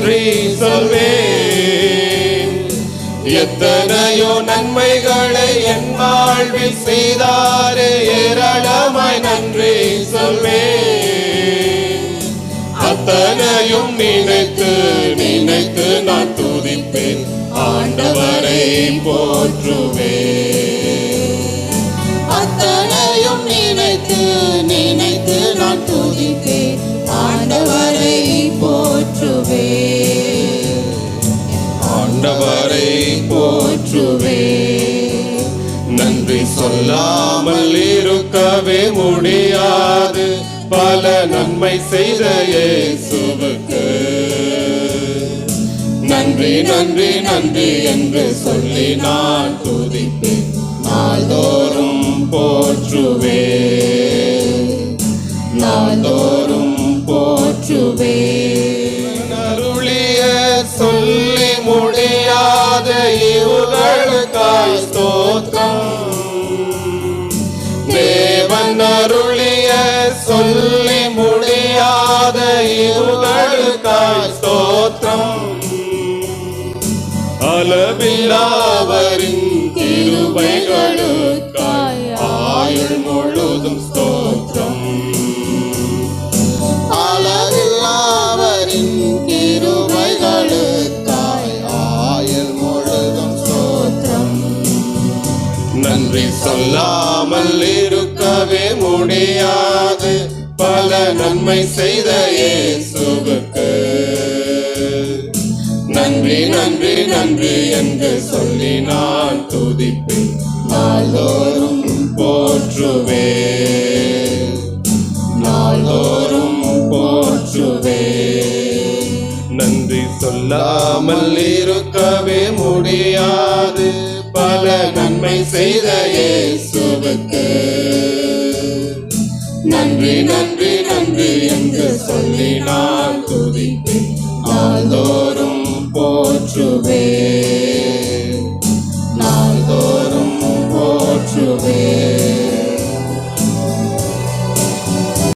நன்றி சொல்வேன். எத்தனையோ நன்மைகளை என் வாழ்வில் செய்தாரே ஏராளமாய் நன்றி சொல்வேன். அத்தனையும் நினைத்து நினைத்து நான் துதிப்பேன். ஆண்டவரை போற்றுவேன். அத்தனையும் நினைத்து நினைத்து நான் துதிப்பேன். ஆண்டவரை போற்றுவே. நன்றி சொல்லாமல் இருக்கவே முடியாது. பல நன்மை செய்த இயேசுவுக்கு. நன்றி நன்றி நன்றி என்று சொல்லி நான் துதிப்பேன். கருத்தாய் ஸ்தோத்திரம். தேவன் அருளிய சொல்லி முடியாத இவுகளுக்காய் ஸ்தோத்திரம். அளவிலாவரின் திருவைகளும் நன்றி சொல்லாமல் இருக்கவே முடியாது. பல நன்மை செய்த இயேசுவுக்கு. நன்றி நன்றி நன்றி என்று சொல்லி நான் துதிப்பேன். நாள்தோறும் போற்றுவே நாள்தோறும் போற்றுவே நன்றி சொல்லாமல் இருக்கவே முடியாது நன்மை செய்த இயேசுவுக்கு. நன்றி நன்றி நன்றி என்று சொல்லி நான் துதிப்பேன் நாள்தோறும் போற்றுவே நாள்தோறும் போற்றுவேன்.